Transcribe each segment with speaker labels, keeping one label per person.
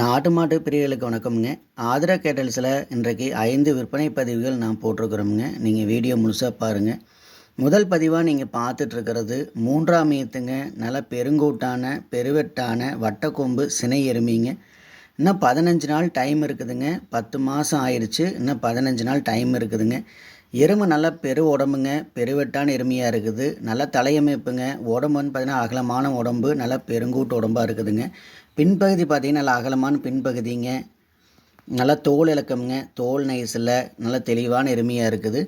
Speaker 1: நாட்டு மாட்டு பிரியர்களுக்கு வணக்கம்ங்க. ஆதிரா கேட்டல்ஸில் இன்றைக்கு ஐந்து விற்பனை பதிவுகள் நான் போட்டிருக்கிறோமுங்க. நீங்கள் வீடியோ முழுசாக பாருங்கள் முதல் பதிவாக நீங்கள் பார்த்துட்ருக்கிறது மூன்றாம் ஈத்துங்க. நல்ல பெருங்கூட்டான பெருவெட்டான வட்டக்கொம்பு சினை எருமிங்க. இன்னும் பதினஞ்சு நாள் டைம் இருக்குதுங்க. பத்து மாதம் ஆயிடுச்சு இன்னும் பதினஞ்சு நாள் டைம் இருக்குதுங்க. எருமை நல்லா பெரு உடம்புங்க. பெருவெட்டான எருமையாக இருக்குது. நல்லா தலையமைப்புங்க. உடம்புன்னு பார்த்தீங்கன்னா அகலமான உடம்பு. நல்லா பெருங்கூட்டு உடம்பாக இருக்குதுங்க. பின்பகுதி பார்த்தீங்கன்னா நல்லா அகலமான பின்பகுதிங்க. நல்லா தோல் இலக்கம்ங்க. தோல் நைஸில் நல்ல தெளிவான எருமையாக இருக்குது.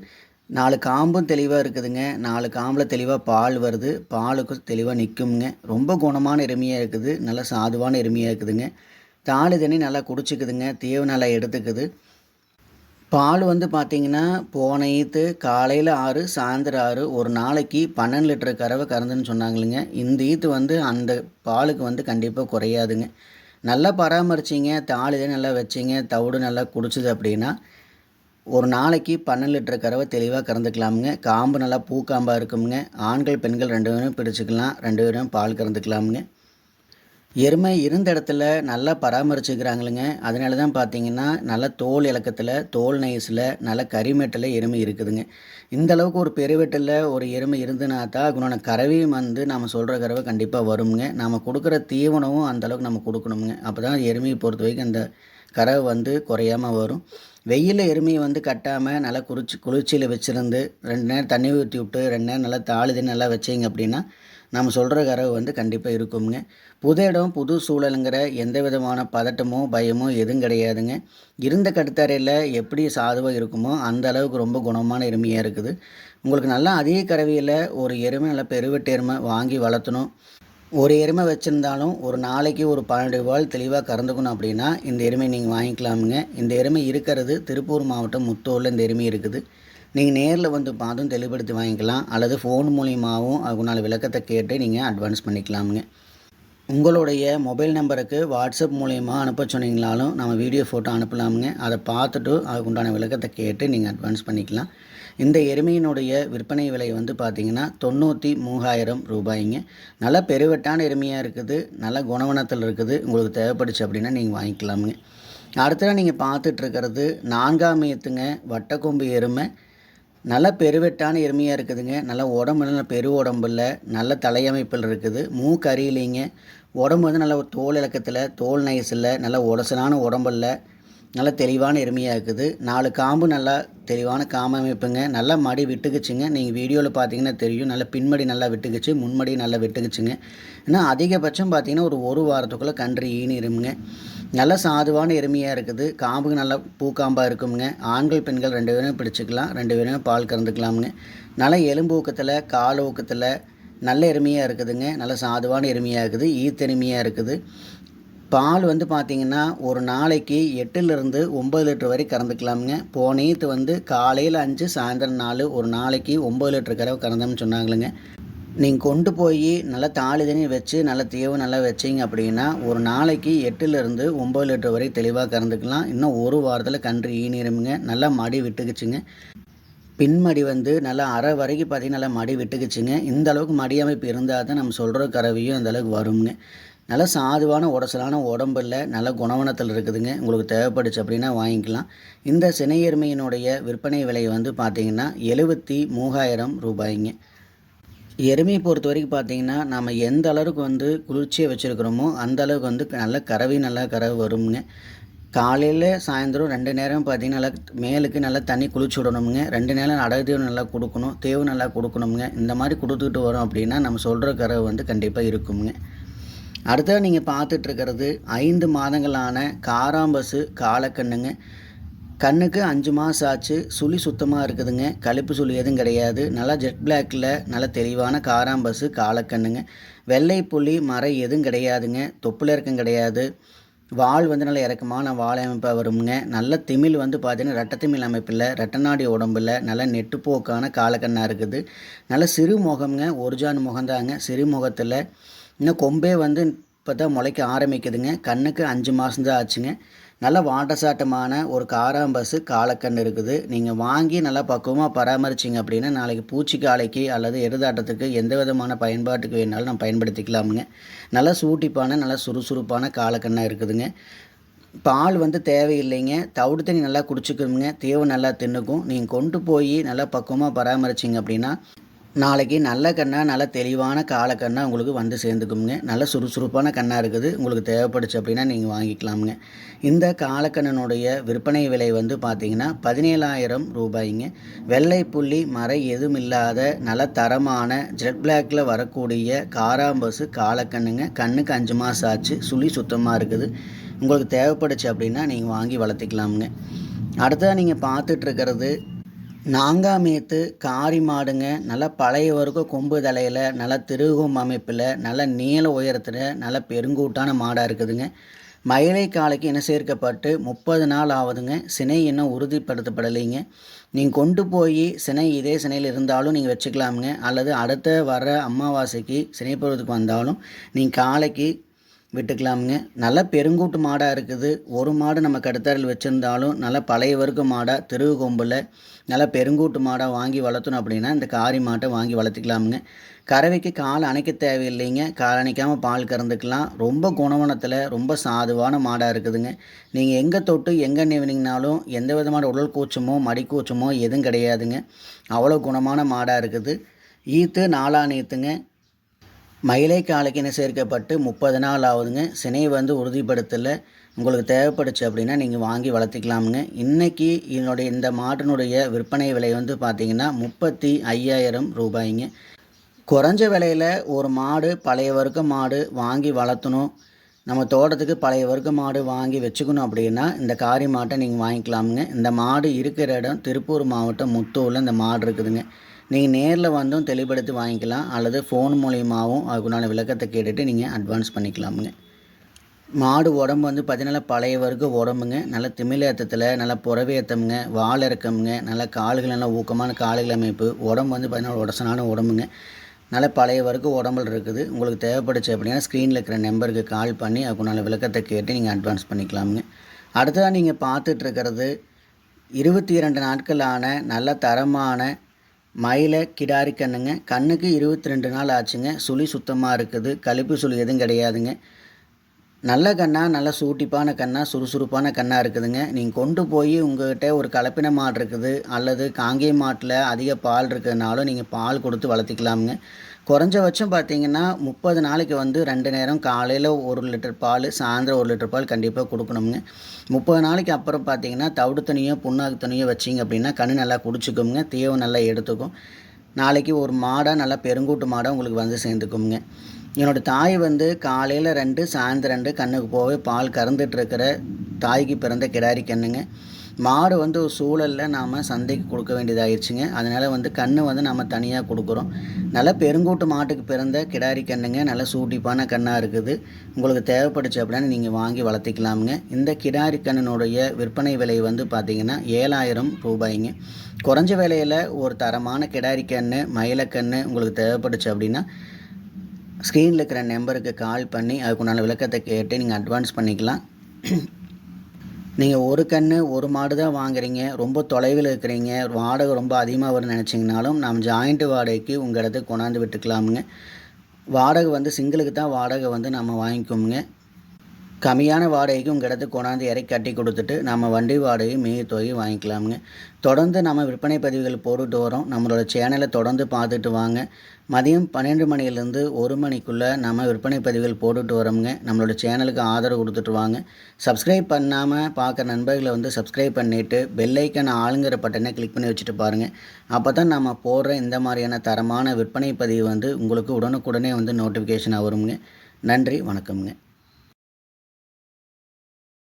Speaker 1: நாலு காம்பும் தெளிவாக இருக்குதுங்க. நாலு காம்பில் தெளிவாக பால் வருது. பாலுக்கும் தெளிவாக நிற்குங்க ரொம்ப குணமான எருமையாக இருக்குது. நல்ல சாதுவான எருமையாக இருக்குதுங்க. தாலு தண்ணி நல்லா குடிச்சிக்குதுங்க. தீவு நல்லா எடுத்துக்குது. பால் வந்து பார்த்தீங்கன்னா போன ஈத்து காலையில் ஆறு சாயந்தரம் ஆறு ஒரு நாளைக்கு பன்னெண்டு லிட்டர் கறவை கறந்துன்னு சொன்னாங்களுங்க. இந்த ஈத்து வந்து அந்த பாலுக்கு வந்து கண்டிப்பாக குறையாதுங்க. நல்லா பராமரிச்சிங்க தாளிதே நல்லா வச்சிங்க தவிடு நல்லா குடிச்சிது அப்படின்னா ஒரு நாளைக்கு பன்னெண்டு லிட்டர் கறவை தெளிவாக கறந்துக்கலாமுங்க. காம்பு நல்லா பூக்காம்பாக இருக்குமுங்க. ஆண்கள் பெண்கள் ரெண்டு பேரும் பிடிச்சிக்கலாம் ரெண்டு பேரும் பால் கறந்துக்கலாமுங்க. எருமை இருந்த இடத்துல நல்லா பராமரிச்சுக்கிறாங்களுங்க. அதனால தான் பார்த்தீங்கன்னா நல்ல தோல் இலக்கத்தில் தோல் நைஸில் நல்ல கரிமேட்டில் எருமை இருக்குதுங்க. இந்த அளவுக்கு ஒரு பெருவெட்டில் ஒரு எருமை இருந்துனா தான் அதுக்குண்டான கறவையும் வந்து நம்ம சொல்கிற கறவை கண்டிப்பாக வருங்க. நம்ம கொடுக்குற தீவனமும் அந்த அளவுக்கு நம்ம கொடுக்கணுங்க. அப்போ தான் எருமையை பொறுத்த வரைக்கும் அந்த கறவை வந்து குறையாமல் வரும். வெயிலில் எருமையை வந்து கட்டாமல் நல்லா குறிச்சி குளிர்ச்சியில் வச்சுருந்து ரெண்டு நேரம் தண்ணி ஊற்றி விட்டு ரெண்டு நேரம் நல்லா தாளுது நல்லா வச்சிங்க அப்படின்னா நம்ம சொல்கிற கரவு வந்து கண்டிப்பாக இருக்குங்க புது இடம் புது சூழலுங்கிற எந்த விதமான பதட்டமோ பயமோ எதுவும் கிடையாதுங்க. இருந்த கட்டுத்தரையில் எப்படி சாதுவாக இருக்குமோ அந்த அளவுக்கு ரொம்ப குணமான எருமையாக இருக்குது. உங்களுக்கு நல்லா அதிக கறவையில் ஒரு எருமை நல்லா பெருவெட்டு எருமை வாங்கி வளர்த்தணும். ஒரு எருமை வச்சுருந்தாலும் ஒரு நாளைக்கு ஒரு பன்னெண்டு ரூபாய் தெளிவாக கறந்துக்கணும் அப்படின்னா இந்த எருமை நீங்கள் வாங்கிக்கலாமுங்க. இந்த எருமை இருக்கிறது திருப்பூர் மாவட்டம் முத்தூரில் இந்த எருமை இருக்குது. நீங்கள் நேரில் வந்து பார்த்தும் தெளிவுபடுத்தி வாங்கிக்கலாம். அல்லது ஃபோன் மூலியமாகவும் அதுக்குண்டான விளக்கத்தை கேட்டு நீங்கள் அட்வான்ஸ் பண்ணிக்கலாமுங்க. உங்களுடைய மொபைல் நம்பருக்கு வாட்ஸ்அப் மூலயமா அனுப்ப சொன்னீங்களாலும் நம்ம வீடியோ ஃபோட்டோ அனுப்பலாமுங்க. அதை பார்த்துட்டு அதுக்குண்டான விளக்கத்தை கேட்டு நீங்கள் அட்வான்ஸ் பண்ணிக்கலாம். இந்த எருமையினுடைய விற்பனை விலை வந்து பார்த்திங்கன்னா தொண்ணூற்றி மூவாயிரம் ரூபாய்ங்க. நல்ல பெருவெட்டான எருமையாக இருக்குது. நல்ல குணவனத்தில் இருக்குது. உங்களுக்கு தேவைப்படுச்சு அப்படின்னா நீங்கள் வாங்கிக்கலாமுங்க. அடுத்ததாக நீங்கள் பார்த்துட்ருக்கிறது நான்காம் ஏத்துங்க. வட்டக்கொம்பு எருமை. நல்லா பெருவெட்டான எருமையாக இருக்குதுங்க. நல்லா உடம்பு நல்லா பெரு உடம்புல நல்ல தலையமைப்பில் இருக்குது. மூக்கு அறியலைங்க உடம்பு வந்து நல்ல ஒரு தோல் இலக்கத்தில் தோல் நைஸில் நல்ல உடசலான உடம்புல நல்ல தெளிவான எருமையாக இருக்குது. நாலு காம்பு நல்லா தெளிவான காம்பு அமைப்புங்க. நல்லா மடி விட்டுக்குச்சுங்க. நீங்கள் வீடியோவில் பார்த்தீங்கன்னா தெரியும். நல்லா பின்மடி நல்லா விட்டுக்குச்சு முன்மடி நல்லா விட்டுக்குச்சுங்க. ஏன்னா அதிகபட்சம் பார்த்தீங்கன்னா ஒரு ஒரு வாரத்துக்குள்ளே கன்று ஈனிருமுங்க. நல்ல சாதுவான எருமையாக இருக்குது. காம்புக்கு நல்லா பூக்காம்பாக இருக்குங்க ஆண்கள் பெண்கள் ரெண்டு பேரும் பிடிச்சிக்கலாம். ரெண்டு பேரும் பால் கறந்துக்கலாமுங்க. நல்ல எலும்பு ஊக்கத்தில் கால் ஊக்கத்தில் நல்ல எருமையாக இருக்குதுங்க. நல்ல சாதுவான எருமையாக இருக்குது. ஈத்தெருமையாக இருக்குது. பால் வந்து பார்த்திங்கன்னா ஒரு நாளைக்கு எட்டுலேருந்து ஒம்பது லிட்டர் வரை கறந்துக்கலாமுங்க. போனீத்து வந்து காலையில் அஞ்சு சாயந்தரம் நாலு ஒரு நாளைக்கு ஒம்பது லிட்டர் கறவை கறந்தோம்னு சொன்னாங்களுங்க. நீங்கள் கொண்டு போய் நல்லா தாலி தண்ணி வச்சு நல்லா தீவு நல்லா வச்சிங்க அப்படின்னா ஒரு நாளைக்கு எட்டுலேருந்து ஒம்பது லிட்டர் வரை தெளிவாக கறந்துக்கலாம். இன்னும் ஒரு வாரத்தில் கன்று ஈனிருமுங்க. நல்லா மடி விட்டுக்குச்சுங்க. பின்மடி வந்து நல்லா அரை வரைக்கும் பார்த்திங்கன்னா நல்லா மடி விட்டுக்குச்சுங்க. இந்த அளவுக்கு மடி அமைப்பு இருந்தால் தான் நம்ம சொல்கிற கறவையும் அந்த அளவுக்கு வருங்க நல்ல சாதுவான உடசலான உடம்பில் நல்ல குணவனத்தில் இருக்குதுங்க. உங்களுக்கு தேவைப்படுச்சு அப்படின்னா வாங்கிக்கலாம். இந்த சினையெருமையினுடைய விற்பனை விலை வந்து பார்த்திங்கன்னா எழுபத்தி மூவாயிரம் ரூபாய்ங்க. எருமையை பொறுத்த வரைக்கும் பார்த்தீங்கன்னா நம்ம எந்த அளவுக்கு வந்து குளிர்ச்சியை வச்சுருக்கிறோமோ அந்த அளவுக்கு வந்து நல்ல கறவை நல்லா கறவை வரும்ங்க. காலையில் சாயந்தரம் ரெண்டு நேரம் பார்த்தீங்கன்னா நல்லா மேலுக்கு நல்லா தண்ணி குளிச்சு விடணுமுங்க. ரெண்டு நேரம் அடகு நல்லா கொடுக்கணும் தேவு நல்லா கொடுக்கணுமுங்க. இந்த மாதிரி கொடுத்துக்கிட்டு வரோம் அப்படின்னா நம்ம சொல்கிற கறவை வந்து கண்டிப்பாக இருக்குங்க அடுத்தது நீங்கள் பார்த்துட்ருக்கிறது ஐந்து மாதங்களான காராம்பசு காலக்கண்ணுங்க. கண்ணுக்கு அஞ்சு மாதம் ஆச்சு சுழி சுத்தமாக இருக்குதுங்க. கழிப்பு சுழி எதுவும் கிடையாது. நல்லா ஜெட் பிளாக்கில் நல்ல தெளிவான காராம்பசு காலக்கண்ணுங்க. வெள்ளை புள்ளி மறை எதுவும் கிடையாதுங்க. தொப்புல இறக்கம் கிடையாது. வால் வந்து நல்ல இறக்கமான வால் அமைப்பாக வருங்க. நல்ல திமிழ் வந்து பார்த்தீங்கன்னா ரெட்டை திமிழ் அமைப்பில் ரெட்டநாடி உடம்பில் நல்ல நெட்டுப்போக்கான காலக்கண்ணாக இருக்குது. நல்ல சிறு முகம்ங்க ஒரிஜான் முகம்தாங்க. சிறு முகத்தில் இன்னும் கொம்பே வந்து இப்போ தான் முளைக்க ஆரம்பிக்குதுங்க. கண்ணுக்கு அஞ்சு மாதம்தான் ஆச்சுங்க. நல்ல வாட்டசாட்டமான ஒரு காராம்பசு காலக்கண் இருக்குது. நீங்கள் வாங்கி நல்லா பக்குவமாக பராமரிச்சிங்க அப்படின்னா நாளைக்கு பூச்சி காலைக்கு அல்லது எருதாட்டத்துக்கு எந்த விதமான பயன்பாட்டுக்கு வேணாலும் நம்ம பயன்படுத்திக்கலாமுங்க. நல்லா சூட்டிப்பான நல்லா சுறுசுறுப்பான காலக்கண்ணாக இருக்குதுங்க. பால் வந்து தேவையில்லைங்க. தவிடு தண்ணி நல்லா குடிச்சிக்கணுங்க. தேவை நல்லா தின்னுக்கும். நீங்கள் கொண்டு போய் நல்லா பக்குவமாக பராமரிச்சிங்க அப்படின்னா நாளைக்கு நல்ல கண்ணாக நல்ல தெளிவான காலக்கண்ணாக உங்களுக்கு வந்து சேர்ந்துக்குங்க நல்ல சுறுசுறுப்பான கண்ணாக இருக்குது. உங்களுக்கு தேவைப்படுச்சு அப்படின்னா நீங்கள் வாங்கிக்கலாமுங்க. இந்த காலக்கண்ணனுடைய விற்பனை விலை வந்து பார்த்திங்கன்னா பதினேழாயிரம் ரூபாய்ங்க. வெள்ளை புள்ளி மறை எதுவும் இல்லாத நல்ல தரமான ஜெட் பிளாக்கில் வரக்கூடிய காராம்பசு காலக்கண்ணுங்க கண்ணுக்கு அஞ்சு மாதம் ஆச்சு. சுழி சுத்தமாக இருக்குது. உங்களுக்கு தேவைப்படுச்சு அப்படின்னா நீங்கள் வாங்கி வளர்த்திக்கலாமுங்க. அடுத்ததாக நீங்கள் பார்த்துட்ருக்கிறது நாங்காமேத்து காரி மாடுங்க நல்லா பழைய வரைக்கும் கொம்பு தலையில் நல்ல திருகும் அமைப்பில் நல்ல நீள உயரத்தில் நல்ல பெருங்கூட்டான மாடாக இருக்குதுங்க. மயிலை காலைக்கு இன சேர்க்கப்பட்டு முப்பது நாள் ஆகுதுங்க சினை இன்னும் உறுதிப்படுத்தப்படலைங்க. நீங்கள் கொண்டு போய் சினை இதே சினையில் இருந்தாலும் நீங்கள் வச்சுக்கலாமுங்க. அல்லது அடுத்த வர அமாவாசைக்கு சினை பருவத்துக்கு வந்தாலும் நீங்கள் காலைக்கு விட்டுக்கலாமுங்க. நல்ல பெருங்கூட்டு மாடாக இருக்குது. ஒரு மாடு நம்ம கடுத்தாரில் வச்சுருந்தாலும் நல்ல பழைய வர்க்க மாடாக தெருவு கொம்பில் நல்லா பெருங்கூட்டு மாடாக வாங்கி வளர்த்தணும் அப்படின்னா இந்த காரி மாட்டை வாங்கி வளர்த்துக்கலாமுங்க. கறவைக்கு கால் அணைக்க தேவையில்லைங்க. கால் அணைக்காமல் பால் கறந்துக்கலாம். ரொம்ப குணவனத்தில் ரொம்ப சாதுவான மாடாக இருக்குதுங்க. நீங்கள் எங்கே தொட்டு எங்கே நிவினிங்கனாலும் எந்த விதமான உடல் கூச்சமோ மடிக்கூச்சமோ எதுவும் கிடையாதுங்க. அவ்வளோ குணமான மாடாக இருக்குது. ஈத்து நாளானியத்துங்க மயிலை காலைக்கின சேர்க்கப்பட்டு முப்பது நாள் ஆகுதுங்க. சினை வந்து உறுதிப்படுத்தலை. உங்களுக்கு தேவைப்படுச்சு அப்படின்னா நீங்கள் வாங்கி வளர்த்திக்கலாமுங்க. இன்றைக்கி என்னுடைய இந்த மாட்டினுடைய விற்பனை விலை வந்து பார்த்திங்கன்னா முப்பத்தி ஐயாயிரம் ரூபாய்ங்க. குறைஞ்ச விலையில் ஒரு மாடு பழைய வர்க்க மாடு வாங்கி வளர்த்தணும். நம்ம தோட்டத்துக்கு பழைய வர்க்க மாடு வாங்கி வச்சுக்கணும் அப்படின்னா இந்த காரி மாட்டை நீங்கள் வாங்கிக்கலாமுங்க. இந்த மாடு இருக்கிற இடம் திருப்பூர் மாவட்டம் முத்தூரில் இந்த மாடு இருக்குதுங்க. நீங்கள் நேரில் வந்தும் தெளிவுபடுத்தி வாங்கிக்கலாம் அல்லது ஃபோன் மூலியமாகவும் அதுக்குண்டான விளக்கத்தை கேட்டுட்டு நீங்கள் அட்வான்ஸ் பண்ணிக்கலாமுங்க. மாடு உடம்பு வந்து பார்த்தீங்கன்னா பழைய வரைக்கும் உடம்புங்க. நல்ல திமிழேத்தத்தில் நல்லா புறவேத்தமுங்க வால் இறக்கமுங்க நல்ல கால்கள் நல்லா ஊக்கமான கால்கள் அமைப்பு. உடம்பு வந்து பார்த்தீங்கன்னா உடசனான உடம்புங்க. நல்ல பழைய வரைக்கும் உடம்புல இருக்குது. உங்களுக்கு தேவைப்படுச்சு அப்படின்னா ஸ்க்ரீனில் இருக்கிற நம்பருக்கு கால் பண்ணி அதுக்குண்டான விளக்கத்தை கேட்டு நீங்கள் அட்வான்ஸ் பண்ணிக்கலாமுங்க. அடுத்ததாக நீங்கள் பார்த்துட்ருக்கிறது இருபத்தி இரண்டு நாட்களான நல்ல தரமான மயிலை கிடாரி கண்ணுங்க. கண்ணுக்கு இருபத்தி ரெண்டு நாள் ஆச்சுங்க. சுழி சுத்தமாக இருக்குது. கழிப்பு சுழி எதுவும் கிடையாதுங்க. நல்ல கண்ணாக நல்ல சூட்டிப்பான கண்ணாக சுறுசுறுப்பான கண்ணாக இருக்குதுங்க. நீங்கள் கொண்டு போய் உங்கள்கிட்ட ஒரு கலப்பின மாடு இருக்குது அல்லது காங்கே மாட்டில் அதிக பால் இருக்கிறதுனாலும் நீங்கள் பால் கொடுத்து வளர்த்திக்கலாமுங்க. குறைஞ்சபட்சம் பார்த்தீங்கன்னா முப்பது நாளைக்கு வந்து ரெண்டு நேரம் காலையில் ஒரு லிட்டர் பால் சாயந்தரம் ஒரு லிட்டர் பால் கண்டிப்பாக கொடுக்கணுங்க முப்பது நாளைக்கு அப்புறம் பார்த்தீங்கன்னா தவிடு தனியோ புண்ணாக்கு தனியோ வச்சிங்க அப்படின்னா கண்ணு நல்லா குடிச்சிக்குங்க தீவை நல்லா எடுத்துக்கும். நாளைக்கு ஒரு மாடாக நல்லா பெருங்கூட்டு மாடாக உங்களுக்கு வந்து சேர்ந்துக்குங்க என்னோடய தாய் வந்து காலையில் ரெண்டு சாயந்தரம் ரெண்டு கண்ணுக்கு போய் பால் கறந்துட்டுருக்கிற தாய்க்கு பிறந்த கிடாரி கண்ணுங்க. மாடு வந்து ஒரு சூழலில் நாம் சந்தைக்கு கொடுக்க வேண்டியதாகிடுச்சுங்க அதனால் வந்து கன்று வந்து நம்ம தனியாக கொடுக்குறோம். நல்ல பெருங்கூட்டு மாட்டுக்கு பிறந்த கிடாரி கண்ணுங்க. நல்ல சூட்டிப்பான கண்ணாக இருக்குது. உங்களுக்கு தேவைப்படுச்சு அப்படின்னு நீங்கள் வாங்கி வளர்த்திக்கலாமுங்க. இந்த கிடாரி கண்ணினுடைய விற்பனை விலை வந்து பார்த்திங்கன்னா ஏழாயிரம் ரூபாய்ங்க. குறைஞ்ச விலையில் ஒரு தரமான கிடாரி கன்று மயிலக்கன்று உங்களுக்கு தேவைப்படுச்சு அப்படின்னா ஸ்க்ரீனில் இருக்கிற நம்பருக்கு கால் பண்ணி அதுக்குண்டான விளக்கத்தை கேட்டு நீங்கள் அட்வான்ஸ் பண்ணிக்கலாம். நீங்கள் ஒரு கன்று ஒரு மாடு தான் வாங்குறீங்க. ரொம்ப தொலைவில் இருக்கிறீங்க. வாடகை ரொம்ப அதிகமாக வரும்னு நினச்சிங்கனாலும் நாம் ஜாயிண்ட்டு வாடகைக்கு உங்கள் இடத்துக்கு கொண்டாந்து விட்டுக்கலாமுங்க. வாடகை வந்து சிங்கிளுக்கு தான் வாடகை வந்து நம்ம வாங்கிக்கோமுங்க. கம்மியான வாடகைக்கு உங்கள் கொண்டாந்து இறக்கி கட்டி கொடுத்துட்டு நம்ம வண்டி வாடகையும் மீதி தொகை வாங்கிக்கலாமுங்க. தொடர்ந்து நம்ம விற்பனை பதிவுகள் போட்டுட்டு வரோம். நம்மளோட சேனலை தொடர்ந்து பார்த்துட்டு வாங்க. மதியம் பன்னெண்டு மணிலேருந்து ஒரு மணிக்குள்ளே நம்ம விற்பனை பதிவுகள் போட்டுட்டு வரோங்க நம்மளோட சேனலுக்கு ஆதரவு கொடுத்துட்டு வாங்க. சப்ஸ்கிரைப் பண்ணாமல் பார்க்குற நண்பர்களை வந்து சப்ஸ்கிரைப் பண்ணிவிட்டு பெல்லைக்கன் ஆளுங்கிற பட்டனை கிளிக் பண்ணி வச்சுட்டு பாருங்கள் அப்போ தான் நம்ம போடுற இந்த மாதிரியான தரமான விற்பனை பதிவு வந்து உங்களுக்கு உடனுக்குடனே வந்து நோட்டிஃபிகேஷனாக வருங்க நன்றி வணக்கம்ங்க.